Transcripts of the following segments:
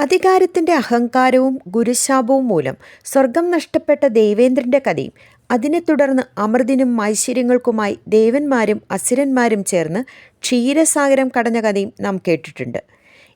അധികാരത്തിന്റെ അഹങ്കാരവും ഗുരുശാപവും മൂലം സ്വർഗം നഷ്ടപ്പെട്ട ദേവേന്ദ്രന്റെ കഥയും അതിനെ തുടർന്ന് അമൃതിനും ഐശ്വര്യങ്ങൾക്കുമായി ദേവന്മാരും അസുരന്മാരും ചേർന്ന് ക്ഷീരസാഗരം കടഞ്ഞ കഥയും നാം കേട്ടിട്ടുണ്ട്.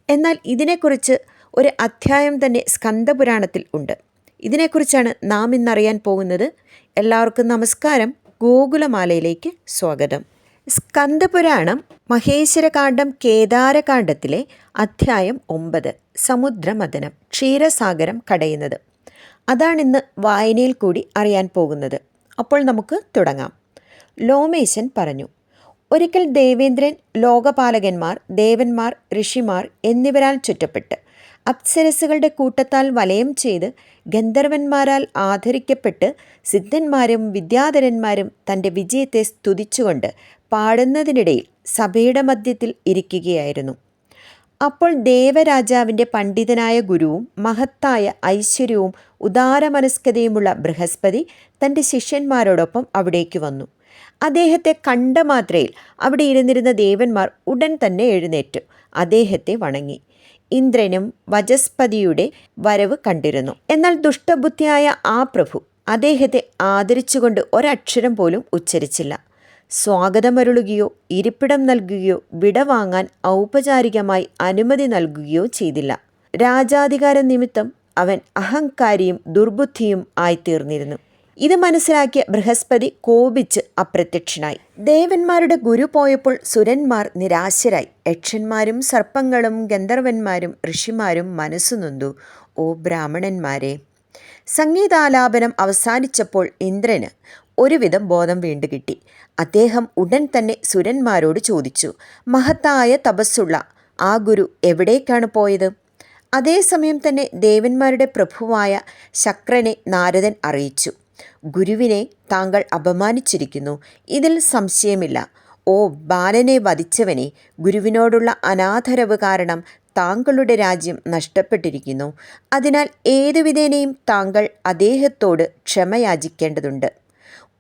എന്നാൽ ഇതിനെക്കുറിച്ച് ഒരു അധ്യായം തന്നെ സ്കന്ദപുരാണത്തിൽ ഉണ്ട്. ഇതിനെക്കുറിച്ചാണ് നാം ഇന്നറിയാൻ പോകുന്നത്. എല്ലാവർക്കും നമസ്കാരം. ഗോകുലമാലയിലേക്ക് സ്വാഗതം. സ്കന്ദപുരാണം മഹേശ്വരകാന്ഡം കേദാരകാന്ഡത്തിലെ അധ്യായം ഒമ്പത്. സമുദ്രമഥനം ക്ഷീരസാഗരം കടയുന്നത്. അതാണിന്ന് വായനയിൽ കൂടി അറിയാൻ പോകുന്നത്. അപ്പോൾ നമുക്ക് തുടങ്ങാം. ലോമേശൻ പറഞ്ഞു ഒരിക്കൽ ദേവേന്ദ്രൻ ലോകപാലകന്മാർ ദേവന്മാർ ഋഷിമാർ എന്നിവരാൽ ചുറ്റപ്പെട്ട് അപ്സരസുകളുടെ കൂട്ടത്താൽ വലയം ചെയ്ത് ഗന്ധർവന്മാരാൽ ആദരിക്കപ്പെട്ട് സിദ്ധന്മാരും വിദ്യാധരന്മാരും തന്റെ വിജയത്തെ സ്തുതിച്ചുകൊണ്ട് പാടുന്നതിനിടയിൽ സഭയുടെ മധ്യത്തിൽ ഇരിക്കുകയായിരുന്നു. അപ്പോൾ ദേവരാജാവിന്റെ പണ്ഡിതനായ ഗുരുവും മഹത്തായ ഐശ്വര്യവും ഉദാരമനസ്കതയുമുള്ള ബൃഹസ്പതി തന്റെ ശിഷ്യന്മാരോടൊപ്പം അവിടേക്ക് വന്നു. അദ്ദേഹത്തെ കണ്ട മാത്രയിൽ അവിടെ ഇരുന്നിരുന്ന ദേവന്മാർ ഉടൻ തന്നെ എഴുന്നേറ്റു. അദ്ദേഹത്തെ വണങ്ങി. ഇന്ദ്രനും വജസ്പതിയുടെ വരവ് കണ്ടിരുന്നു. എന്നാൽ ദുഷ്ടബുദ്ധിയായ ആ പ്രഭു അദ്ദേഹത്തെ ആദരിച്ചുകൊണ്ട് ഒരക്ഷരം പോലും ഉച്ചരിച്ചില്ല. സ്വാഗതമരുളുകയോ ഇരിപ്പിടം നൽകുകയോ വിടവാങ്ങാൻ ഔപചാരികമായി അനുമതി നൽകുകയോ ചെയ്തില്ല. രാജാധികാര നിമിത്തം അവൻ അഹങ്കാരിയും ദുർബുദ്ധിയും ആയിത്തീർന്നിരുന്നു. ഇത് മനസ്സിലാക്കിയ ബൃഹസ്പതി കോപിച്ച് അപ്രത്യക്ഷനായി. ദേവന്മാരുടെ ഗുരു പോയപ്പോൾ സുരന്മാർ നിരാശരായി. യക്ഷന്മാരും സർപ്പങ്ങളും ഗന്ധർവന്മാരും ഋഷിമാരും മനസ്സു നൊന്തു ഓ ബ്രാഹ്മണന്മാരെ! സംഗീതാലാപനം അവസാനിച്ചപ്പോൾ ഇന്ദ്രന് ഒരുവിധം ബോധം വീണ്ടു കിട്ടി. അദ്ദേഹം ഉടൻ തന്നെ സുരന്മാരോട് ചോദിച്ചു മഹത്തായ തപസ്സുള്ള ആ ഗുരു എവിടേക്കാണ് പോയത്? അതേസമയം തന്നെ ദേവന്മാരുടെ പ്രഭുവായ ശക്രനെ നാരദൻ അറിയിച്ചു. ഗുരുവിനെ താങ്കൾ അപമാനിച്ചിരിക്കുന്നു ഇതിൽ സംശയമില്ല. ഓ ബാലനെ വധിച്ചവനെ ഗുരുവിനോടുള്ള അനാദരവ് കാരണം താങ്കളുടെ രാജ്യം നഷ്ടപ്പെട്ടിരിക്കുന്നു. അതിനാൽ ഏതുവിധേനയും താങ്കൾ അദ്ദേഹത്തോട് ക്ഷമയാചിക്കേണ്ടതുണ്ട്.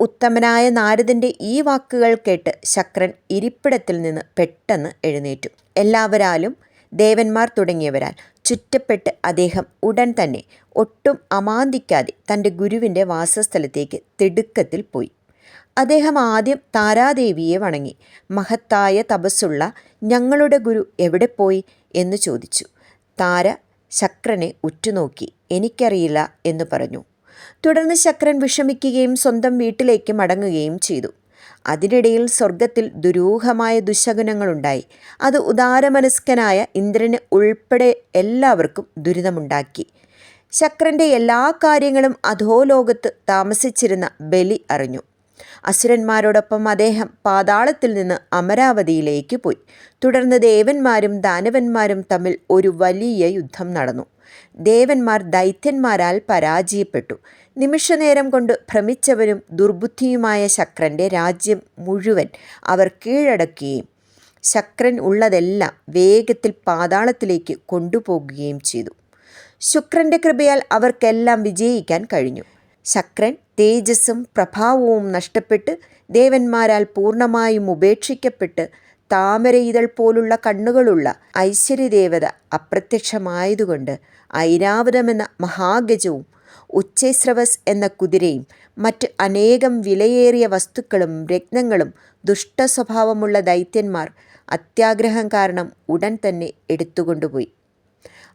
ഉത്തമനായ നാരദന്റെ ഈ വാക്കുകൾ കേട്ട് ശക്രൻ ഇരിപ്പിടത്തിൽ നിന്ന് പെട്ടെന്ന് എഴുന്നേറ്റു. എല്ലാവരാലും ദേവന്മാർ തുടങ്ങിയവരാൽ ചുറ്റപ്പെട്ട് അദ്ദേഹം ഉടൻ തന്നെ ഒട്ടും അമാന്തിക്കാതെ തന്റെ ഗുരുവിന്റെ വാസസ്ഥലത്തേക്ക് തിടുക്കത്തിൽ പോയി. അദ്ദേഹം ആദ്യം താരാദേവിയെ വണങ്ങി. മഹത്തായ തപസ്സുള്ള ഞങ്ങളുടെ ഗുരു എവിടെ പോയി എന്ന് ചോദിച്ചു. താര ശക്രനെ ഉറ്റുനോക്കി എനിക്കറിയില്ല എന്ന് പറഞ്ഞു. തുടർന്ന് ശക്രൻ വിഷമിക്കുകയും സ്വന്തം വീട്ടിലേക്ക് മടങ്ങുകയും ചെയ്തു. അതിനിടയിൽ സ്വർഗത്തിൽ ദുരൂഹമായ ദുശകുനങ്ങളുണ്ടായി. അത് ഉദാരമനസ്കനായ ഇന്ദ്രന് ഉൾപ്പെടെ എല്ലാവർക്കും ദുരിതമുണ്ടാക്കി. ശക്രന്റെ എല്ലാ കാര്യങ്ങളും അധോലോകത്ത് താമസിച്ചിരുന്ന ബലി അറിഞ്ഞു. അസുരന്മാരോടൊപ്പം അദ്ദേഹം പാതാളത്തിൽ നിന്ന് അമരാവതിയിലേക്ക് പോയി. തുടർന്ന് ദേവന്മാരും ദാനവന്മാരും തമ്മിൽ ഒരു വലിയ യുദ്ധം നടന്നു. ദേവന്മാർ ദൈത്യന്മാരാൽ പരാജയപ്പെട്ടു. നിമിഷനേരം കൊണ്ട് ഭ്രമിച്ചവരും ദുർബുദ്ധിയുമായ ശക്രന്റെ രാജ്യം മുഴുവൻ അവർ കീഴടക്കുകയും ശക്രൻ ഉള്ളതെല്ലാം വേഗത്തിൽ പാതാളത്തിലേക്ക് കൊണ്ടുപോകുകയും ചെയ്തു. ശുക്രന്റെ കൃപയാൽ അവർക്കെല്ലാം വിജയിക്കാൻ കഴിഞ്ഞു. ശക്രൻ തേജസ്സും പ്രഭാവവും നഷ്ടപ്പെട്ട് ദേവന്മാരാൽ പൂർണമായും ഉപേക്ഷിക്കപ്പെട്ട് താമരയിതൾ പോലുള്ള കണ്ണുകളുള്ള ഐശ്വര്യദേവത അപ്രത്യക്ഷമായതുകൊണ്ട് ഐരാവതമെന്ന മഹാഗജവും ഉച്ചൈസ്രവസ് എന്ന കുതിരയും മറ്റ് അനേകം വിലയേറിയ വസ്തുക്കളും രത്നങ്ങളും ദുഷ്ടസ്വഭാവമുള്ള ദൈത്യന്മാർ അത്യാഗ്രഹം കാരണം ഉടൻ തന്നെ എടുത്തുകൊണ്ടുപോയി.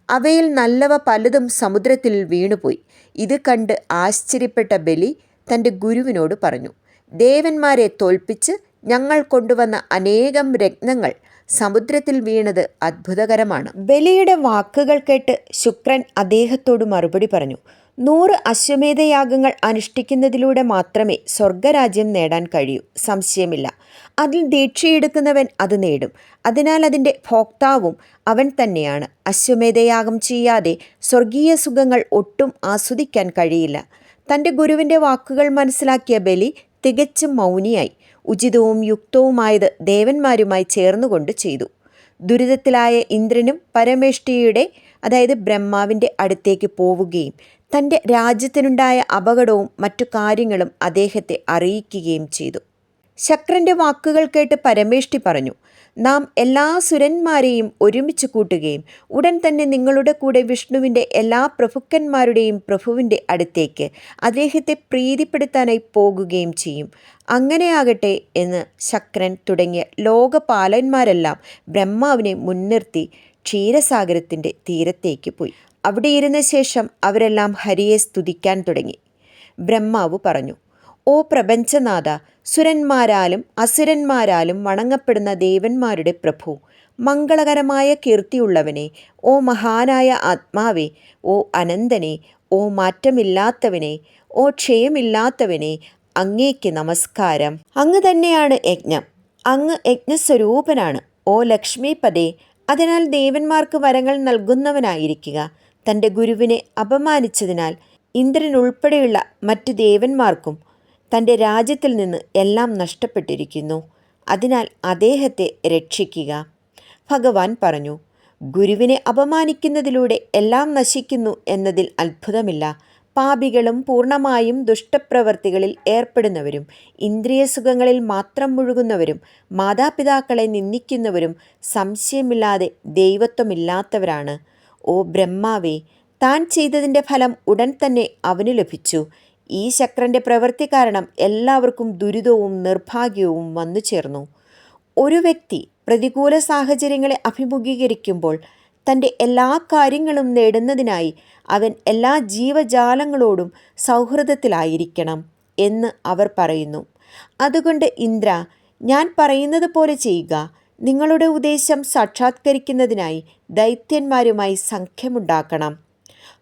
അവയിൽ നല്ലവ പലതും സമുദ്രത്തിൽ വീണുപോയി. ഇത് കണ്ട് ആശ്ചര്യപ്പെട്ട ബലി തന്റെ ഗുരുവിനോട് പറഞ്ഞു ദേവന്മാരെ തോൽപ്പിച്ച് ഞങ്ങൾ കൊണ്ടുവന്ന അനേകം രത്നങ്ങൾ സമുദ്രത്തിൽ വീണത് അത്ഭുതകരമാണ്. ബലിയുടെ വാക്കുകൾ കേട്ട് ശുക്രൻ അദ്ദേഹത്തോട് മറുപടി പറഞ്ഞു നൂറ് അശ്വമേധയാഗങ്ങൾ അനുഷ്ഠിക്കുന്നതിലൂടെ മാത്രമേ സ്വർഗരാജ്യം നേടാൻ കഴിയൂ. സംശയമില്ല. അതിൽ ദീക്ഷയെടുക്കുന്നവൻ അത് നേടും. അതിനാൽ അതിന്റെ ഭോക്താവും അവൻ തന്നെയാണ്. അശ്വമേധയാഗം ചെയ്യാതെ സ്വർഗീയ സുഖങ്ങൾ ഒട്ടും ആസ്വദിക്കാൻ കഴിയില്ല. തന്റെ ഗുരുവിന്റെ വാക്കുകൾ മനസ്സിലാക്കിയ ബലി തികച്ചും മൗനിയായി. ഉചിതവും യുക്തവുമായത് ദേവന്മാരുമായി ചേർന്നുകൊണ്ട് ചെയ്തു. ദുരിതത്തിലായ ഇന്ദ്രനും പരമേഷ്ഠിയുടെ അതായത് ബ്രഹ്മാവിന്റെ അടുത്തേക്ക് പോവുകയും തന്റെ രാജ്യത്തിനുണ്ടായ അപകടവും മറ്റു കാര്യങ്ങളും അദ്ദേഹത്തെ അറിയിക്കുകയും ചെയ്തു. ശക്രന്റെ വാക്കുകൾ കേട്ട് പരമേഷ്ഠി പറഞ്ഞു നാം എല്ലാ സുരന്മാരെയും ഒരുമിച്ച് കൂട്ടുകയും ഉടൻ തന്നെ നിങ്ങളുടെ കൂടെ വിഷ്ണുവിന്റെ എല്ലാ പ്രഭുക്കന്മാരുടെയും പ്രഭുവിന്റെ അടുത്തേക്ക് അദ്ദേഹത്തെ പ്രീതിപ്പെടുത്താനായി പോകുകയും ചെയ്യും. അങ്ങനെയാകട്ടെ എന്ന് ശക്രൻ തുടങ്ങിയ ലോകപാലന്മാരെല്ലാം ബ്രഹ്മാവിനെ മുൻനിർത്തി ക്ഷീരസാഗരത്തിന്റെ തീരത്തേക്ക് പോയി. അവിടെ ഇരുന്ന ശേഷം അവരെല്ലാം ഹരിയെ സ്തുതിക്കാൻ തുടങ്ങി. ബ്രഹ്മാവ് പറഞ്ഞു ഓ പ്രപഞ്ചനാഥ സുരന്മാരാലും അസുരന്മാരാലും വണങ്ങപ്പെടുന്ന ദേവന്മാരുടെ പ്രഭു മംഗളകരമായ കീർത്തിയുള്ളവനെ ഓ മഹാനായ ആത്മാവെ ഓ അനന്തനെ ഓ മാറ്റമില്ലാത്തവനെ ഓ ക്ഷയമില്ലാത്തവനെ അങ്ങേക്ക് നമസ്കാരം. അങ്ങ് തന്നെയാണ് യജ്ഞം. അങ്ങ് യജ്ഞസ്വരൂപനാണ്. ഓ ലക്ഷ്മിപദേ അതിനാൽ ദേവന്മാർക്ക് വരങ്ങൾ നൽകുന്നവനായിരിക്കുക. തന്റെ ഗുരുവിനെ അപമാനിച്ചതിനാൽ ഇന്ദ്രൻ ഉൾപ്പെടെയുള്ള മറ്റു ദേവന്മാർക്കും തന്റെ രാജ്യത്തിൽ നിന്ന് എല്ലാം നഷ്ടപ്പെട്ടിരിക്കുന്നു. അതിനാൽ അദ്ദേഹത്തെ രക്ഷിക്കുക. ഭഗവാൻ പറഞ്ഞു ഗുരുവിനെ അപമാനിക്കുന്നതിലൂടെ എല്ലാം നശിക്കുന്നു എന്നതിൽ അത്ഭുതമില്ല. പാപികളും പൂർണമായും ദുഷ്ടപ്രവർത്തികളിൽ ഏർപ്പെടുന്നവരും ഇന്ദ്രിയസുഖങ്ങളിൽ മാത്രം മുഴുകുന്നവരും മാതാപിതാക്കളെ നിന്ദിക്കുന്നവരും സംശയമില്ലാതെ ദൈവത്വമില്ലാത്തവരാണ്. ഓ ബ്രഹ്മാവേ താൻ ചെയ്തതിന്റെ ഫലം ഉടൻ തന്നെ അവന് ലഭിച്ചു. ഈ ശക്രന്റെ പ്രവൃത്തി കാരണം എല്ലാവർക്കും ദുരിതവും നിർഭാഗ്യവും വന്നു ചേർന്നു. ഒരു വ്യക്തി പ്രതികൂല സാഹചര്യങ്ങളെ അഭിമുഖീകരിക്കുമ്പോൾ തന്റെ എല്ലാ കാര്യങ്ങളും നേടുന്നതിനായി അവൻ എല്ലാ ജീവജാലങ്ങളോടും സൗഹൃദത്തിലായിരിക്കണം എന്ന് അവർ പറയുന്നു. അതുകൊണ്ട് ഇന്ദ്ര ഞാൻ പറയുന്നത് പോലെ ചെയ്യുക. നിങ്ങളുടെ ഉദ്ദേശം സാക്ഷാത്കരിക്കുന്നതിനായി ദൈത്യന്മാരുമായി സഖ്യമുണ്ടാക്കണം.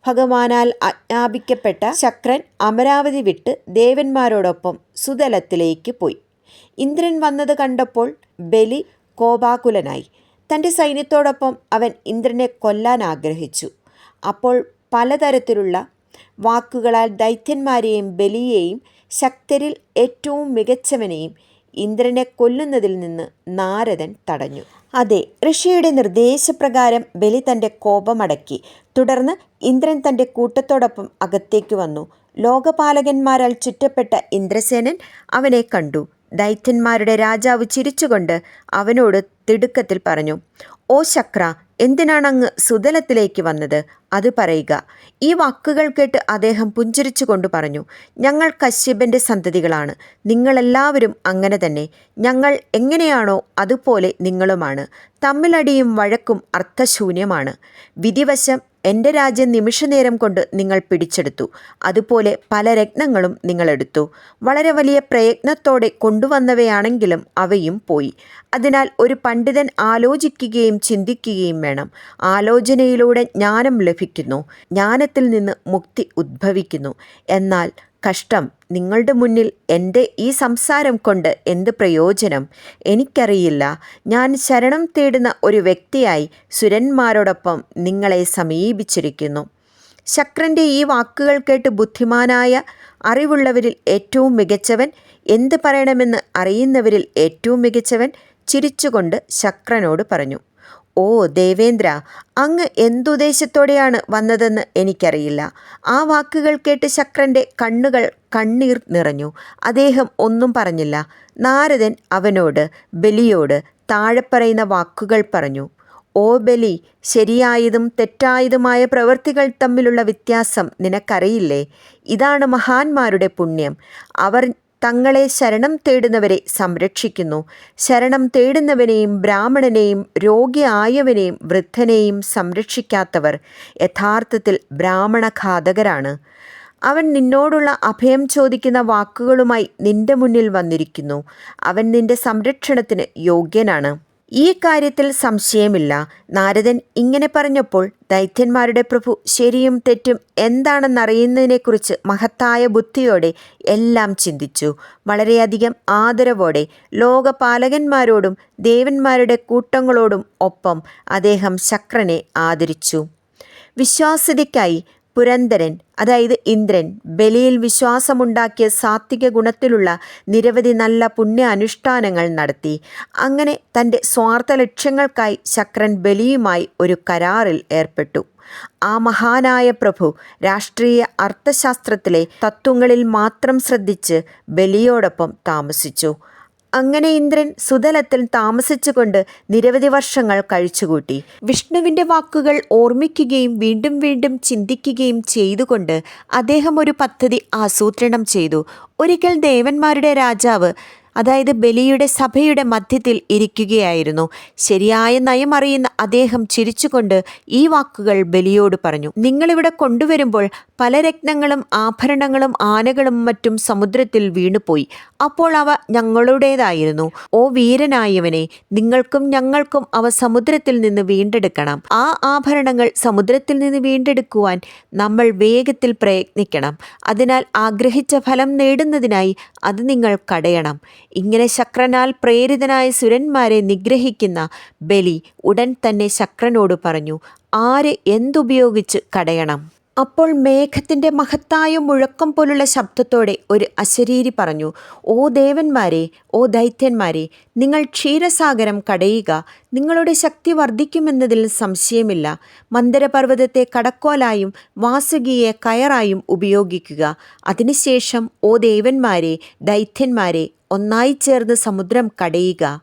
ഭഗവാനാൽ ആജ്ഞാപിക്കപ്പെട്ട ശക്രൻ അമരാവതി വിട്ട് ദേവന്മാരോടൊപ്പം സുതലത്തിലേക്ക് പോയി. ഇന്ദ്രൻ വന്നത് കണ്ടപ്പോൾ ബലി കോപാകുലനായി. തന്റെ സൈന്യത്തോടൊപ്പം അവൻ ഇന്ദ്രനെ കൊല്ലാൻ ആഗ്രഹിച്ചു. അപ്പോൾ പലതരത്തിലുള്ള വാക്കുകളാൽ ദൈത്യന്മാരെയും ബലിയെയും ശക്തരിൽ ഏറ്റവും മികച്ചവനെയും ഇന്ദ്രനെ കൊല്ലുന്നതിൽ നിന്ന് നാരദൻ തടഞ്ഞു. അതെ ഋഷിയുടെ നിർദ്ദേശപ്രകാരം ബലി തന്റെ കോപമടക്കി. തുടർന്ന് ഇന്ദ്രൻ തന്റെ കൂട്ടത്തോടൊപ്പം അകത്തേക്ക് വന്നു. ലോകപാലകന്മാരാൽ ചുറ്റപ്പെട്ട ഇന്ദ്രസേനൻ അവനെ കണ്ടു. ദൈത്യന്മാരുടെ രാജാവ് ചിരിച്ചുകൊണ്ട് അവനോട് തിടുക്കത്തിൽ പറഞ്ഞു ഓ ശക്ര എന്തിനാണ് അങ്ങ് സുതലത്തിലേക്ക് വന്നത്? അത് പറയുക. ഈ വാക്കുകൾ കേട്ട് അദ്ദേഹം പുഞ്ചിരിച്ചു കൊണ്ട് പറഞ്ഞു ഞങ്ങൾ കശ്യപന്റെ സന്തതികളാണ്. നിങ്ങളെല്ലാവരും അങ്ങനെ തന്നെ. ഞങ്ങൾ എങ്ങനെയാണോ അതുപോലെ നിങ്ങളുമാണ്. തമ്മിലടിയും വഴക്കും അർത്ഥശൂന്യമാണ്. വിധിവശം എന്റെ രാജ്യം നിമിഷനേരം കൊണ്ട് നിങ്ങൾ പിടിച്ചെടുത്തു. അതുപോലെ പല രത്നങ്ങളും നിങ്ങളെടുത്തു വളരെ വലിയ പ്രയത്നത്തോടെ കൊണ്ടുവന്നവയാണെങ്കിലും അവയും പോയി. അതിനാൽ ഒരു പണ്ഡിതൻ ആലോചിക്കുകയും ചിന്തിക്കുകയും വേണം. ആലോചനയിലൂടെ ജ്ഞാനം ലഭിക്കുന്നു. ജ്ഞാനത്തിൽ നിന്ന് മുക്തി ഉദ്ഭവിക്കുന്നു. എന്നാൽ കഷ്ടം. നിങ്ങളുടെ മുന്നിൽ എന്റെ ഈ സംസാരം കൊണ്ട് എന്ത് പ്രയോജനം? എനിക്കറിയില്ല. ഞാൻ ശരണം തേടുന്ന ഒരു വ്യക്തിയായി സുരന്മാരോടൊപ്പം നിങ്ങളെ സമീപിച്ചിരിക്കുന്നു. ശക്രന്റെ ഈ വാക്കുകൾ കേട്ട് ബുദ്ധിമാനായ അറിവുള്ളവരിൽ ഏറ്റവും മികച്ചവൻ എന്ത് പറയണമെന്ന് അറിയുന്നവരിൽ ഏറ്റവും മികച്ചവൻ ചിരിച്ചുകൊണ്ട് ശക്രനോട് പറഞ്ഞു. ഓ ദേവേന്ദ്ര അങ്ങ് എന്തുദ്ദേശത്തോടെയാണ് വന്നതെന്ന് എനിക്കറിയില്ല. ആ വാക്കുകൾ കേട്ട് ശക്രന്റെ കണ്ണുകൾ കണ്ണീർ നിറഞ്ഞു. അദ്ദേഹം ഒന്നും പറഞ്ഞില്ല. നാരദൻ അവനോട് ബലിയോട് താഴെ പറയുന്ന വാക്കുകൾ പറഞ്ഞു. ഓ ബലി ശരിയായതും തെറ്റായതുമായ പ്രവൃത്തികൾ തമ്മിലുള്ള വ്യത്യാസം നിനക്കറിയില്ലേ? ഇതാണ് മഹാന്മാരുടെ പുണ്യം. അവർ തങ്ങളെ ശരണം തേടുന്നവരെ സംരക്ഷിക്കുന്നു. ശരണം തേടുന്നവനെയും ബ്രാഹ്മണനെയും രോഗിയായവനെയും വൃദ്ധനെയും സംരക്ഷിക്കാത്തവർ യഥാർത്ഥത്തിൽ ബ്രാഹ്മണഘാതകരാണ്. അവൻ നിന്നോടുള്ള അഭയം ചോദിക്കുന്ന വാക്കുകളുമായി നിന്റെ മുന്നിൽ വന്നിരിക്കുന്നു. അവൻ നിന്റെ സംരക്ഷണത്തിന് യോഗ്യനാണ്. ഈ കാര്യത്തിൽ സംശയമില്ല. നാരദൻ ഇങ്ങനെ പറഞ്ഞപ്പോൾ ദൈത്യന്മാരുടെ പ്രഭു ശരിയും തെറ്റും എന്താണെന്നറിയുന്നതിനെക്കുറിച്ച് മഹത്തായ ബുദ്ധിയോടെ എല്ലാം ചിന്തിച്ചു. വളരെയധികം ആദരവോടെ ലോകപാലകന്മാരോടും ദേവന്മാരുടെ കൂട്ടങ്ങളോടും ഒപ്പം അദ്ദേഹം ശക്രനെ ആദരിച്ചു. വിശ്വാസ്യതയ്ക്കായി പുരന്തരൻ അതായത് ഇന്ദ്രൻ ബലിയിൽ വിശ്വാസമുണ്ടാക്കിയ സാത്വിക ഗുണത്തിലുള്ള നിരവധി നല്ല പുണ്യ അനുഷ്ഠാനങ്ങൾ നടത്തി. അങ്ങനെ തന്റെ സ്വാർത്ഥ ലക്ഷ്യങ്ങൾക്കായി ശക്രൻ ബലിയുമായി ഒരു കരാറിൽ ഏർപ്പെട്ടു. ആ മഹാനായ പ്രഭു രാഷ്ട്രീയ അർത്ഥശാസ്ത്രത്തിലെ തത്വങ്ങളിൽ മാത്രം ശ്രദ്ധിച്ച് ബലിയോടൊപ്പം താമസിച്ചു. അങ്ങനെ ഇന്ദ്രൻ സുതലത്തിൽ താമസിച്ചുകൊണ്ട് നിരവധി വർഷങ്ങൾ കഴിച്ചുകൂട്ടി. വിഷ്ണുവിന്റെ വാക്കുകൾ ഓർമ്മിക്കുകയും വീണ്ടും വീണ്ടും ചിന്തിക്കുകയും ചെയ്തുകൊണ്ട് അദ്ദേഹം ഒരു പദ്ധതി ആസൂത്രണം ചെയ്തു. ഒരിക്കൽ ദേവന്മാരുടെ രാജാവ് അതായത് ബലിയുടെ സഭയുടെ മധ്യത്തിൽ ഇരിക്കുകയായിരുന്നു. ശരിയായ നയം അറിയുന്ന അദ്ദേഹം ചിരിച്ചുകൊണ്ട് ഈ വാക്കുകൾ ബലിയോട് പറഞ്ഞു. നിങ്ങളിവിടെ കൊണ്ടുവരുമ്പോൾ പല രത്നങ്ങളും ആഭരണങ്ങളും ആനകളും മറ്റും സമുദ്രത്തിൽ വീണുപോയി. അപ്പോൾ അവ ഞങ്ങളുടേതായിരുന്നു. ഓ വീരനായവനെ നിങ്ങൾക്കും ഞങ്ങൾക്കും അവ സമുദ്രത്തിൽ നിന്ന് വീണ്ടെടുക്കണം. ആ ആഭരണങ്ങൾ സമുദ്രത്തിൽ നിന്ന് വീണ്ടെടുക്കുവാൻ നമ്മൾ വേഗത്തിൽ പ്രയത്നിക്കണം. അതിനാൽ ആഗ്രഹിച്ച ഫലം നേടുന്നതിനായി അത് നിങ്ങൾ കടയണം. ഇങ്ങനെ ശക്രനാൽ പ്രേരിതനായ സുരന്മാരെ നിഗ്രഹിക്കുന്ന ബലി ഉടൻ തന്നെ ശക്രനോട് പറഞ്ഞു ആര് എന്തുപയോഗിച്ച് കടയണം? അപ്പോൾ മേഘത്തിന്റെ മഹത്തായ മുഴക്കം പോലുള്ള ശബ്ദത്തോടെ ഒരു അശരീരി പറഞ്ഞു ഓ ദേവന്മാരെ ഓ ദൈത്യന്മാരെ നിങ്ങൾ ക്ഷീരസാഗരം കടയുക. നിങ്ങളുടെ ശക്തി വർദ്ധിക്കുമെന്നതിൽ സംശയമില്ല. മന്ദരപർവതത്തെ കടക്കോലായും വാസുകിയെ കയറായും ഉപയോഗിക്കുക. അതിനുശേഷം ഓ ദേവന്മാരെ ദൈത്യന്മാരെ ഒന്നായി ചേർന്ന് സമുദ്രം കടയുക.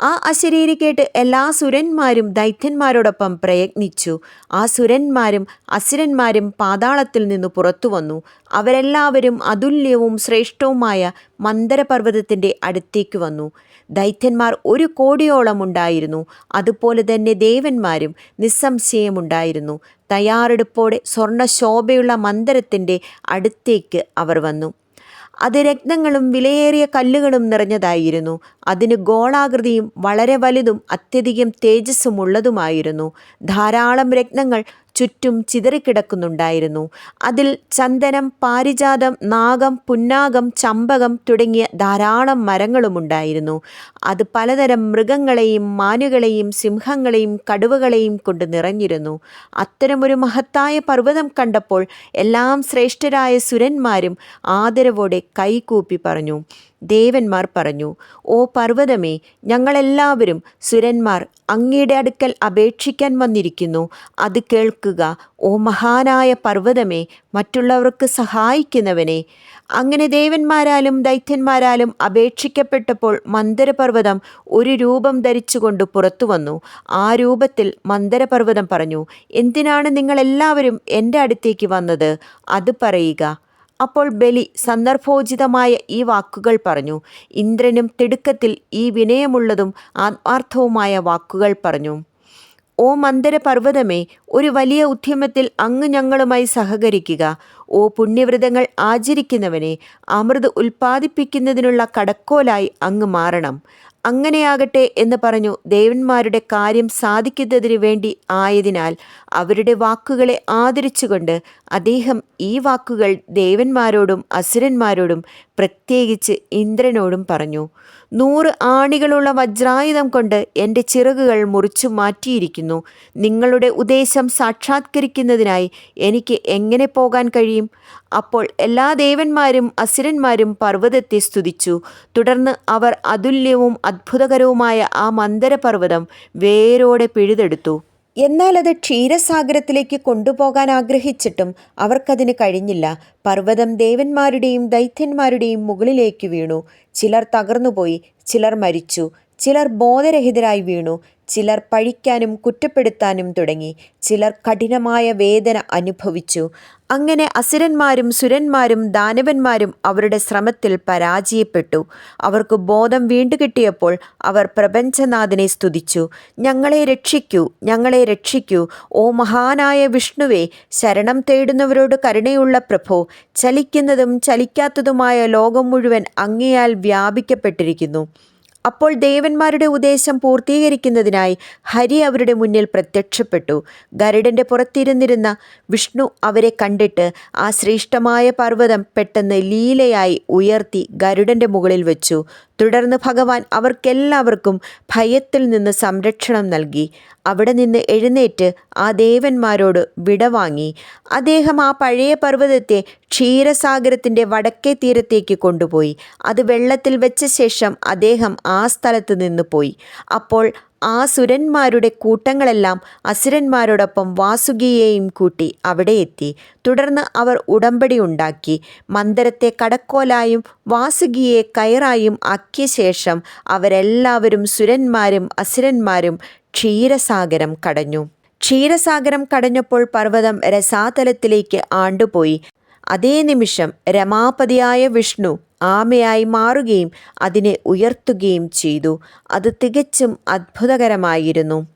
ആ അശരീരി കേട്ട് എല്ലാ സുരന്മാരും ദൈത്യന്മാരോടൊപ്പം പ്രയത്നിച്ചു. ആ സുരന്മാരും അസുരന്മാരും പാതാളത്തിൽ നിന്ന് പുറത്തു വന്നു. അവരെല്ലാവരും അതുല്യവും ശ്രേഷ്ഠവുമായ മന്ദരപർവതത്തിന്റെ അടുത്തേക്ക് വന്നു. ദൈത്യന്മാർ ഒരു കോടിയോളം ഉണ്ടായിരുന്നു. അതുപോലെ തന്നെ ദേവന്മാരും നിസ്സംശയമുണ്ടായിരുന്നു. തയ്യാറെടുപ്പോടെ സ്വർണശോഭയുള്ള മന്ദരത്തിന്റെ അടുത്തേക്ക് അവർ വന്നു. അത് രക്തങ്ങളും വിലയേറിയ കല്ലുകളും നിറഞ്ഞതായിരുന്നു. അതിന് ഗോളാകൃതിയും വളരെ വലുതും അത്യധികം തേജസ്സുമുള്ളതുമായിരുന്നു. ധാരാളം രത്നങ്ങൾ ചുറ്റും ചിതറിക്കിടക്കുന്നുണ്ടായിരുന്നു. അതിൽ ചന്ദനം പാരിജാതം നാഗം പുന്നാഗം ചമ്പകം തുടങ്ങിയ ധാരാളം മരങ്ങളുമുണ്ടായിരുന്നു. അത് പലതരം മൃഗങ്ങളെയും മാനുകളെയും സിംഹങ്ങളെയും കടുവകളെയും കൊണ്ട് നിറഞ്ഞിരുന്നു. അത്തരമൊരു മഹത്തായ പർവതം കണ്ടപ്പോൾ എല്ലാം ശ്രേഷ്ഠരായ സുരന്മാരും ആദരവോടെ കൈകൂപ്പി പറഞ്ഞു. ദേവന്മാർ പറഞ്ഞു ഓ പർവതമേ ഞങ്ങളെല്ലാവരും സുരന്മാർ അങ്ങയുടെ അടുക്കൽ അപേക്ഷിക്കാൻ വന്നിരിക്കുന്നു. അത് കേൾക്കുക ഓ മഹാനായ പർവതമേ മറ്റുള്ളവർക്ക് സഹായിക്കുന്നവനെ. അങ്ങനെ ദേവന്മാരാലും ദൈത്യന്മാരാലും അപേക്ഷിക്കപ്പെട്ടപ്പോൾ മന്ദരപർവതം ഒരു രൂപം ധരിച്ചുകൊണ്ട് പുറത്തു വന്നു. ആ രൂപത്തിൽ മന്ദരപർവതം പറഞ്ഞു എന്തിനാണ് നിങ്ങളെല്ലാവരും എന്റെ അടുത്തേക്ക് വന്നത്? അത് പറയുക അപ്പോൾ ബലി സന്ദർഭോചിതമായ ഈ വാക്കുകൾ പറഞ്ഞു. ഇന്ദ്രനും തിടുക്കത്തിൽ ഈ വിനയമുള്ളതും ആത്മാർത്ഥവുമായ വാക്കുകൾ പറഞ്ഞു. ഓ മന്ദരപർവതമേ ഒരു വലിയ ഉദ്യമത്തിൽ അങ്ങ് ഞങ്ങളുമായി സഹകരിക്കുക. ഓ പുണ്യവ്രതങ്ങൾ ആചരിക്കുന്നവനെ അമൃത് ഉൽപ്പാദിപ്പിക്കുന്നതിനുള്ള കടക്കോലായി അങ്ങ് മാറണം. അങ്ങനെയാകട്ടെ എന്ന് പറഞ്ഞു ദേവന്മാരുടെ കാര്യം സാധിക്കുന്നതിന് വേണ്ടി ആയതിനാൽ അവരുടെ വാക്കുകളെ ആദരിച്ചുകൊണ്ട് അദ്ദേഹം ഈ വാക്കുകൾ ദേവന്മാരോടും അസുരന്മാരോടും പ്രത്യേകിച്ച് ഇന്ദ്രനോടും പറഞ്ഞു. നൂറ് ആണികളുള്ള വജ്രായുധം കൊണ്ട് എന്റെ ചിറകുകൾ മുറിച്ചു മാറ്റിയിരിക്കുന്നു. നിങ്ങളുടെ ഉദ്ദേശം സാക്ഷാത്കരിക്കുന്നതിനായി എനിക്ക് എങ്ങനെ പോകാൻ കഴിയും? അപ്പോൾ എല്ലാ ദേവന്മാരും അസുരന്മാരും പർവതത്തെ സ്തുതിച്ചു. തുടർന്ന് അവർ അതുല്യവും അത്ഭുതകരവുമായ ആ മന്ദരപർവതം വേരോടെ പിഴുതെടുത്തു. എന്നാൽ അത് ക്ഷീരസാഗരത്തിലേക്ക് കൊണ്ടുപോകാൻ ആഗ്രഹിച്ചിട്ടും അവർക്കതിന് കഴിഞ്ഞില്ല. പർവതം ദേവന്മാരുടെയും ദൈത്യന്മാരുടെയും മുകളിലേക്ക് വീണു. ചിലർ തകർന്നുപോയി ചിലർ മരിച്ചു. ചിലർ ബോധരഹിതരായി വീണു. ചിലർ പഴിക്കാനും കുറ്റപ്പെടുത്താനും തുടങ്ങി. ചിലർ കഠിനമായ വേദന അനുഭവിച്ചു. അങ്ങനെ അസുരന്മാരും സുരന്മാരും ദാനവന്മാരും അവരുടെ ശ്രമത്തിൽ പരാജയപ്പെട്ടു. അവർക്ക് ബോധം വീണ്ടുകിട്ടിയപ്പോൾ അവർ പ്രപഞ്ചനാഥനെ സ്തുതിച്ചു. ഞങ്ങളെ രക്ഷിക്കൂ ഞങ്ങളെ രക്ഷിക്കൂ. ഓ മഹാനായ വിഷ്ണുവെ ശരണം തേടുന്നവരോട് കരുണയുള്ള പ്രഭോ ചലിക്കുന്നതും ചലിക്കാത്തതുമായ ലോകം മുഴുവൻ അങ്ങയാൽ വ്യാപിക്കപ്പെട്ടിരിക്കുന്നു. അപ്പോൾ ദേവന്മാരുടെ ഉദ്ദേശം പൂർത്തീകരിക്കുന്നതിനായി ഹരി അവരുടെ മുന്നിൽ പ്രത്യക്ഷപ്പെട്ടു. ഗരുഡന്റെ പുറത്തിരുന്നിരുന്ന വിഷ്ണു അവരെ കണ്ടിട്ട് ആ ശ്രേഷ്ഠമായ പർവതം പെട്ടെന്ന് ലീലയായി ഉയർത്തി ഗരുഡന്റെ മുകളിൽ വെച്ചു. തുടർന്ന് ഭഗവാൻ അവർക്കെല്ലാവർക്കും ഭയത്തിൽ നിന്ന് സംരക്ഷണം നൽകി. അവിടെ നിന്ന് എഴുന്നേറ്റ് ആ ദേവന്മാരോട് വിടവാങ്ങി അദ്ദേഹം ആ പഴയ പർവതത്തെ ക്ഷീരസാഗരത്തിന്റെ വടക്കേ തീരത്തേക്ക് കൊണ്ടുപോയി. അത് വെള്ളത്തിൽ വെച്ച ശേഷം അദ്ദേഹം ആ സ്ഥലത്ത് നിന്ന് പോയി. അപ്പോൾ ആ സുരന്മാരുടെ കൂട്ടങ്ങളെല്ലാം അസുരന്മാരോടൊപ്പം വാസുകിയെയും കൂട്ടി അവിടെ എത്തി. തുടർന്ന് അവർ ഉടമ്പടി ഉണ്ടാക്കി. മന്ദരത്തെ കടക്കോലായും വാസുകിയെ കയറായും ആക്കിയ ശേഷം അവരെല്ലാവരും സുരന്മാരും അസുരന്മാരും ക്ഷീരസാഗരം കടഞ്ഞു. ക്ഷീരസാഗരം കടഞ്ഞപ്പോൾ പർവതം രസാതലത്തിലേക്ക് ആണ്ടുപോയി. അതേ നിമിഷം രമാപതിയായ വിഷ്ണു ആമയായി മാറുകയും അതിനെ ഉയർത്തുകയും ചെയ്തു. അത് തികച്ചും അത്ഭുതകരമായിരുന്നു.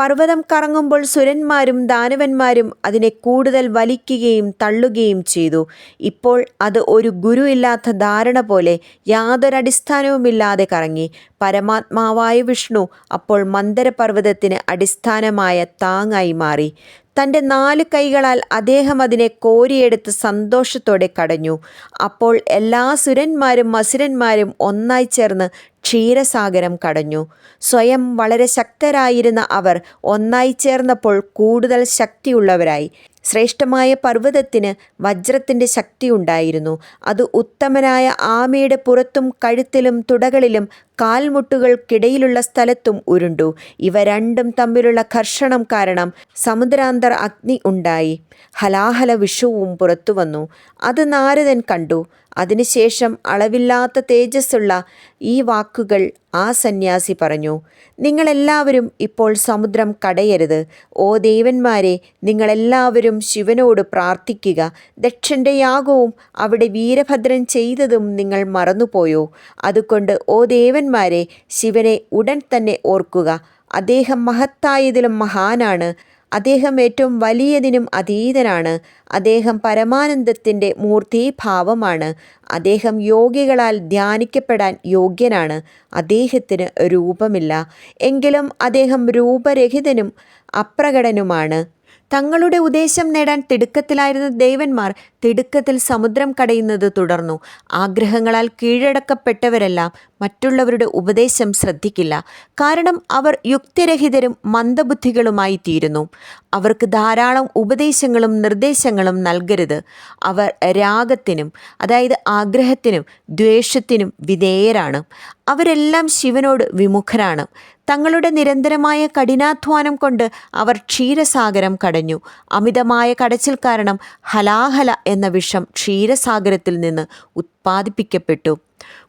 പർവതം കറങ്ങുമ്പോൾ സുരന്മാരും ദാനവന്മാരും അതിനെ കൂടുതൽ വലിക്കുകയും തള്ളുകയും ചെയ്തു. ഇപ്പോൾ അത് ഒരു ഗുരു ഇല്ലാത്ത ധാരണ പോലെ യാതൊരടിസ്ഥാനവുമില്ലാതെ കറങ്ങി. പരമാത്മാവായ വിഷ്ണു അപ്പോൾ മന്ദരപർവതത്തിന് അടിസ്ഥാനമായ താങ്ങായി മാറി. തന്റെ നാല് കൈകളാൽ അദ്ദേഹം അതിനെ കോരിയെടുത്ത് സന്തോഷത്തോടെ കടഞ്ഞു. അപ്പോൾ എല്ലാ സുരന്മാരും അസുരന്മാരും ഒന്നായി ചേർന്ന് ക്ഷീരസാഗരം കടഞ്ഞു. സ്വയം വളരെ ശക്തരായിരുന്ന അവർ ഒന്നായി ചേർന്നപ്പോൾ കൂടുതൽ ശക്തിയുള്ളവരായി. ശ്രേഷ്ഠമായ പർവതത്തിന് വജ്രത്തിന്റെ ശക്തിയുണ്ടായിരുന്നു. അത് ഉത്തമനായ ആമയുടെ പുറത്തും കഴുത്തിലും തുടകളിലും കാൽമുട്ടുകൾക്കിടയിലുള്ള സ്ഥലത്തും ഉരുണ്ടു. ഇവ രണ്ടും തമ്മിലുള്ള ഘർഷണം കാരണം സമുദ്രാന്തർ അഗ്നി ഉണ്ടായി. ഹലാഹല വിഷുവും പുറത്തു വന്നു. അത് നാരദൻ കണ്ടു. അതിനുശേഷം അളവില്ലാത്ത തേജസ്സുള്ള ഈ വാക്കുകൾ ആ സന്യാസി പറഞ്ഞു നിങ്ങളെല്ലാവരും ഇപ്പോൾ സമുദ്രം കടയരുത്. ഓ ദേവന്മാരെ നിങ്ങളെല്ലാവരും ശിവനോട് പ്രാർത്ഥിക്കുക. ദക്ഷന്റെ യാഗവും അവിടെ വീരഭദ്രൻ ചെയ്തതും നിങ്ങൾ മറന്നുപോയോ? അതുകൊണ്ട് ഓ ദേവന്മാരെ ശിവനെ ഉടൻ തന്നെ ഓർക്കുക. അദ്ദേഹം മഹത്തായതിലും മഹാനാണ്. അദ്ദേഹം ഏറ്റവും വലിയതിനും അതീതനാണ്. അദ്ദേഹം പരമാനന്ദത്തിന്റെ മൂർത്തീഭാവമാണ്. അദ്ദേഹം യോഗികളാൽ ധ്യാനിക്കപ്പെടാൻ യോഗ്യനാണ്. അദ്ദേഹത്തിന് രൂപമില്ല. എങ്കിലും അദ്ദേഹം രൂപരഹിതനും അപ്രകടനുമാണ്. തങ്ങളുടെ ഉദ്ദേശം നേടാൻ തിടുക്കത്തിലായിരുന്ന ദേവന്മാർ തിടുക്കത്തിൽ സമുദ്രം കടയുന്നത് തുടർന്നു. ആഗ്രഹങ്ങളാൽ കീഴടക്കപ്പെട്ടവരെല്ലാം മറ്റുള്ളവരുടെ ഉപദേശം ശ്രദ്ധിക്കില്ല. കാരണം അവർ യുക്തിരഹിതരും മന്ദബുദ്ധികളുമായി തീരുന്നു. അവർക്ക് ധാരാളം ഉപദേശങ്ങളും നിർദ്ദേശങ്ങളും നൽകരുത്. അവർ രാഗത്തിനും അതായത് ആഗ്രഹത്തിനും ദ്വേഷത്തിനും വിധേയരാണ്. അവരെല്ലാം ശിവനോട് വിമുഖരാണ്. തങ്ങളുടെ നിരന്തരമായ കഠിനാധ്വാനം കൊണ്ട് അവർ ക്ഷീരസാഗരം കടഞ്ഞു. അമിതമായ കടച്ചിൽ കാരണം ഹലാഹല എന്ന വിഷം ക്ഷീരസാഗരത്തിൽ നിന്ന് ഉത്പാദിപ്പിക്കപ്പെട്ടു.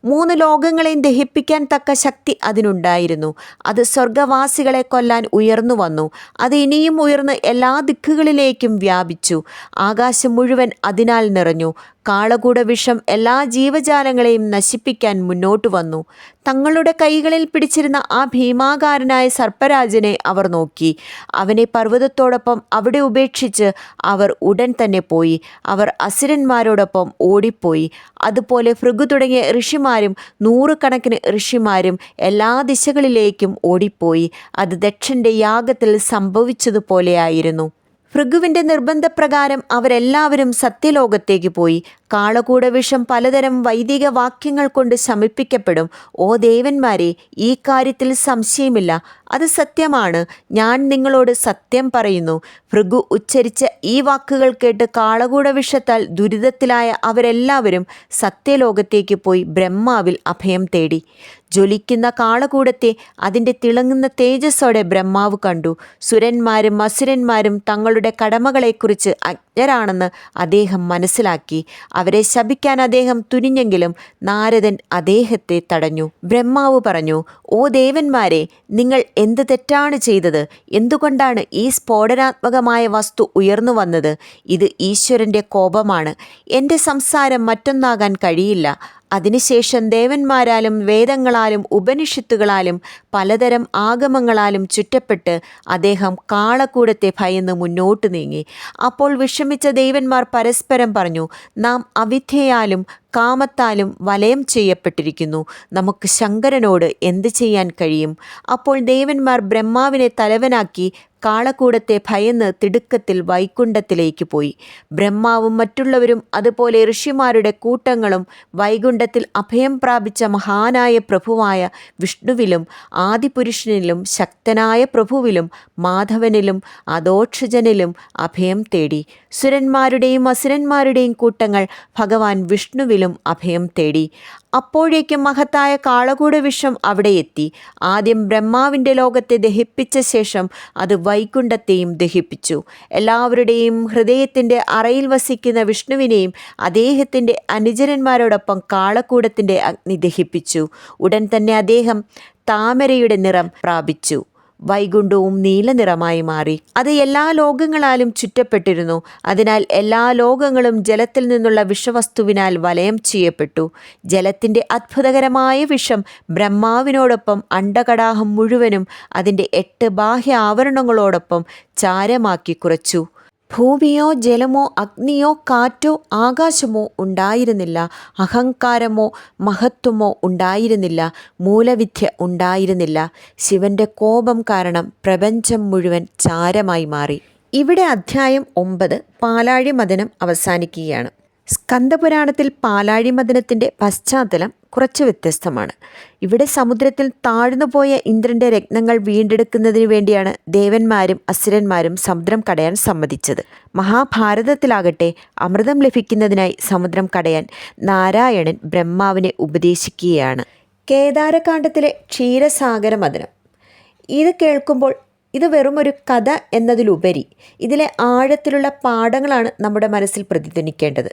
മൂന്ന് ലോകങ്ങളെയും ദഹിപ്പിക്കാൻ തക്ക ശക്തി അതിനുണ്ടായിരുന്നു. അത് സ്വർഗവാസികളെ കൊല്ലാൻ ഉയർന്നു വന്നു. അത് ഇനിയും ഉയർന്ന് എല്ലാ ദിക്കുകളിലേക്കും വ്യാപിച്ചു. ആകാശം മുഴുവൻ അതിനാൽ നിറഞ്ഞു. കാളകൂട വിഷം എല്ലാ ജീവജാലങ്ങളെയും നശിപ്പിക്കാൻ മുന്നോട്ട് വന്നു. തങ്ങളുടെ കൈകളിൽ പിടിച്ചിരുന്ന ആ ഭീമാകാരനായ സർപ്പരാജനെ അവർ നോക്കി. അവനെ പർവതത്തോടൊപ്പം അവിടെ ഉപേക്ഷിച്ച് അവർ ഉടൻ തന്നെ പോയി. അവർ അസുരന്മാരോടൊപ്പം ഓടിപ്പോയി. അതുപോലെ ഭൃഗു തുടങ്ങിയ ഋഷിമാരും നൂറുകണക്കിന് ഋഷിമാരും എല്ലാ ദിശകളിലേക്കും ഓടിപ്പോയി. അത് ദക്ഷന്റെ യാഗത്തിൽ സംഭവിച്ചതുപോലെയായിരുന്നു. ഭൃഗുവിന്റെ നിർബന്ധപ്രകാരം അവരെല്ലാവരും സത്യലോകത്തേക്ക് പോയി. കാളകൂട വിഷം പലതരം വൈദിക വാക്യങ്ങൾ കൊണ്ട് ശമിപ്പിക്കപ്പെടും. ഓ ദേവന്മാരെ ഈ കാര്യത്തിൽ സംശയമില്ല. അത് സത്യമാണ്. ഞാൻ നിങ്ങളോട് സത്യം പറയുന്നു ഭൃഗു ഉച്ചരിച്ച ഈ വാക്കുകൾ കേട്ട് കാളകൂട വിഷത്താൽ ദുരിതത്തിലായ അവരെല്ലാവരും സത്യലോകത്തേക്ക് പോയി ബ്രഹ്മാവിൽ അഭയം തേടി. ജ്വലിക്കുന്ന കാളകൂടത്തെ അതിന്റെ തിളങ്ങുന്ന തേജസ്സോടെ ബ്രഹ്മാവ് കണ്ടു. സുരന്മാരും അസുരന്മാരും തങ്ങളുടെ കടമകളെക്കുറിച്ച് അജ്ഞരാണെന്ന് അദ്ദേഹം മനസ്സിലാക്കി. അവരെ ശപിക്കാൻ അദ്ദേഹം തുനിഞ്ഞെങ്കിലും നാരദൻ അദ്ദേഹത്തെ തടഞ്ഞു. ബ്രഹ്മാവ് പറഞ്ഞു ഓ ദേവന്മാരെ നിങ്ങൾ എന്ത് തെറ്റാണ് ചെയ്തത്? എന്തുകൊണ്ടാണ് ഈ സ്ഫോടനാത്മകമായ വസ്തു ഉയർന്നു വന്നത്? ഇത് ഈശ്വരന്റെ കോപമാണ്. എന്റെ സംസാരം മറ്റൊന്നാകാൻ കഴിയില്ല. അതിനുശേഷം ദേവന്മാരാലും വേദങ്ങളാലും ഉപനിഷത്തുകളാലും പലതരം ആഗമങ്ങളാലും ചുറ്റപ്പെട്ട് അദ്ദേഹം കാളക്കൂടത്തെ ഭയന്ന് മുന്നോട്ട് നീങ്ങി. അപ്പോൾ വിഷമിച്ച ദേവന്മാർ പരസ്പരം പറഞ്ഞു നാം അവിദ്യയാലും കാമത്താലും വലയം ചെയ്യപ്പെട്ടിരിക്കുന്നു. നമുക്ക് ശങ്കരനോട് എന്ത് ചെയ്യാൻ കഴിയും? അപ്പോൾ ദേവന്മാർ ബ്രഹ്മാവിനെ തലവനാക്കി കാളക്കൂടത്തെ ഭയന്ന് തിടുക്കത്തിൽ വൈകുണ്ഠത്തിലേക്ക് പോയി. ബ്രഹ്മാവും മറ്റുള്ളവരും അതുപോലെ ഋഷിമാരുടെ കൂട്ടങ്ങളും വൈകുണ്ഠത്തിൽ അഭയം പ്രാപിച്ച മഹാനായ പ്രഭുവായ വിഷ്ണുവിലും ആദിപുരുഷനിലും ശക്തനായ പ്രഭുവിലും മാധവനിലും അതോക്ഷജനിലും അഭയം തേടി. സുരന്മാരുടെയും അസുരന്മാരുടെയും കൂട്ടങ്ങൾ ഭഗവാൻ വിഷ്ണുവിൽ കാളകൂടിലും അഭയം തേടി. അപ്പോഴേക്കും മഹത്തായ കാളകൂട വിഷം അവിടെ എത്തി. ആദ്യം ബ്രഹ്മാവിന്റെ ലോകത്തെ ദഹിപ്പിച്ച ശേഷം അത് വൈകുണ്ഠത്തെയും ദഹിപ്പിച്ചു. എല്ലാവരുടെയും ഹൃദയത്തിന്റെ അറയിൽ വസിക്കുന്ന വിഷ്ണുവിനെയും അദ്ദേഹത്തിന്റെ അനുചരന്മാരോടൊപ്പം കാളക്കൂടത്തിന്റെ അഗ്നി ദഹിപ്പിച്ചു. ഉടൻ തന്നെ അദ്ദേഹം താമരയുടെ നിറം പ്രാപിച്ചു. വൈകുണ്ഠവും നീലനിറമായി മാറി. അത് എല്ലാ ലോകങ്ങളാലും ചുറ്റപ്പെട്ടിരുന്നു. അതിനാൽ എല്ലാ ലോകങ്ങളും ജലത്തിൽ നിന്നുള്ള വിഷവസ്തുവിനാൽ വലയം ചെയ്യപ്പെട്ടു. ജലത്തിന്റെ അത്ഭുതകരമായ വിഷം ബ്രഹ്മാവിനോടൊപ്പം അണ്ടകടാഹം മുഴുവനും അതിന്റെ എട്ട് ബാഹ്യ ആവരണങ്ങളോടൊപ്പം ചാരമാക്കി കുറച്ചു. ഭൂമിയോ ജലമോ അഗ്നിയോ കാറ്റോ ആകാശമോ ഉണ്ടായിരുന്നില്ല. അഹങ്കാരമോ മഹത്വമോ ഉണ്ടായിരുന്നില്ല. മൂലവിദ്യ ഉണ്ടായിരുന്നില്ല. ശിവന്റെ കോപം കാരണം പ്രപഞ്ചം മുഴുവൻ ചാരമായി മാറി. ഇവിടെ അധ്യായം ഒമ്പത് പാലാഴി മദനം അവസാനിക്കുകയാണ്. സ്കന്ദപുരാണത്തിൽ പാലാഴി മദനത്തിന്റെ പശ്ചാത്തലം കുറച്ച് വ്യത്യസ്തമാണ്. ഇവിടെ സമുദ്രത്തിൽ താഴ്ന്നുപോയ ഇന്ദ്രന്റെ രത്നങ്ങൾ വീണ്ടെടുക്കുന്നതിന് വേണ്ടിയാണ് ദേവന്മാരും അസുരന്മാരും സമുദ്രം കടയാൻ സമ്മതിച്ചത്. മഹാഭാരതത്തിലാകട്ടെ അമൃതം ലഭിക്കുന്നതിനായി സമുദ്രം കടയാൻ നാരായണൻ ബ്രഹ്മാവിനെ ഉപദേശിക്കുകയാണ്. കേദാരകാണ്ഡത്തിലെ ക്ഷീരസാഗര മദനം ഇത് കേൾക്കുമ്പോൾ ഇത് വെറും ഒരു കഥ എന്നതിലുപരി ഇതിലെ ആഴത്തിലുള്ള പാഠങ്ങളാണ് നമ്മുടെ മനസ്സിൽ പ്രതിധ്വനിക്കേണ്ടത്.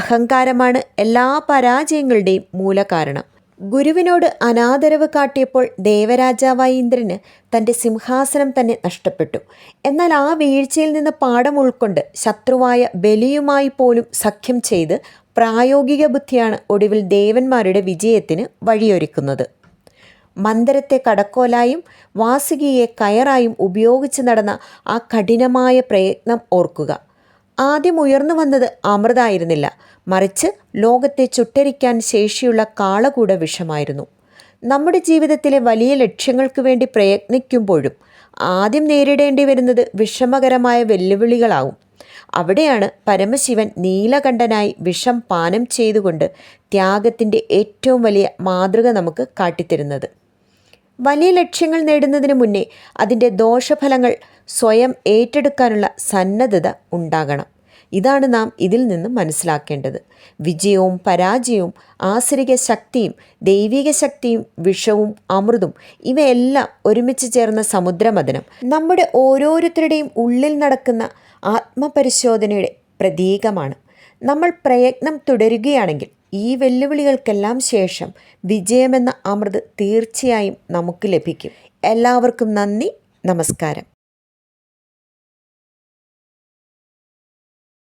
അഹങ്കാരമാണ് എല്ലാ പരാജയങ്ങളുടെയും മൂലകാരണം. ഗുരുവിനോട് അനാദരവ് കാട്ടിയപ്പോൾ ദേവരാജാവായ ഇന്ദ്രന് തന്റെ സിംഹാസനം തന്നെ നഷ്ടപ്പെട്ടു. എന്നാൽ ആ വീഴ്ചയിൽ നിന്ന് പാഠം ഉൾക്കൊണ്ട് ശത്രുവായ ബലിയുമായി പോലും സഖ്യം ചെയ്ത് പ്രായോഗിക ബുദ്ധിയാണ് ഒടുവിൽ ദേവന്മാരുടെ വിജയത്തിന് വഴിയൊരുക്കുന്നത്. മന്ദരത്തെ കടക്കോലായും വാസുകിയെ കയറായും ഉപയോഗിച്ച് നടന്ന ആ കഠിനമായ പ്രയത്നം ഓർക്കുക. ആദ്യം ഉയർന്നു വന്നത് അമൃതായിരുന്നില്ല. മറിച്ച് ലോകത്തെ ചുട്ടരിക്കാൻ ശേഷിയുള്ള കാളകൂട വിഷമായിരുന്നു. നമ്മുടെ ജീവിതത്തിലെ വലിയ ലക്ഷ്യങ്ങൾക്ക് വേണ്ടി പ്രയത്നിക്കുമ്പോഴും ആദ്യം നേരിടേണ്ടി വരുന്നത് വിഷമകരമായ വെല്ലുവിളികളാവും. അവിടെയാണ് പരമശിവൻ നീലകണ്ഠനായി വിഷം പാനം ചെയ്തുകൊണ്ട് ത്യാഗത്തിന്റെ ഏറ്റവും വലിയ മാതൃക നമുക്ക് കാട്ടിത്തരുന്നത്. വലിയ ലക്ഷ്യങ്ങൾ നേടുന്നതിന് മുന്നേ അതിന്റെ ദോഷഫലങ്ങൾ സ്വയം ഏറ്റെടുക്കാനുള്ള സന്നദ്ധത ഉണ്ടാകണം. ഇതാണ് നാം ഇതിൽ നിന്ന് മനസ്സിലാക്കേണ്ടത്. വിജയവും പരാജയവും ആസുരിക ശക്തിയും ദൈവിക ശക്തിയും വിഷവും അമൃതും ഇവയെല്ലാം ഒരുമിച്ച് ചേർന്ന സമുദ്രമതനം നമ്മുടെ ഓരോരുത്തരുടെയും ഉള്ളിൽ നടക്കുന്ന ആത്മപരിശോധനയുടെ പ്രതീകമാണ്. നമ്മൾ പ്രയത്നം തുടരുകയാണെങ്കിൽ ഈ വെല്ലുവിളികൾക്കെല്ലാം ശേഷം വിജയമെന്ന അമൃത് തീർച്ചയായും നമുക്ക് ലഭിക്കും. എല്ലാവർക്കും നന്ദി. നമസ്കാരം.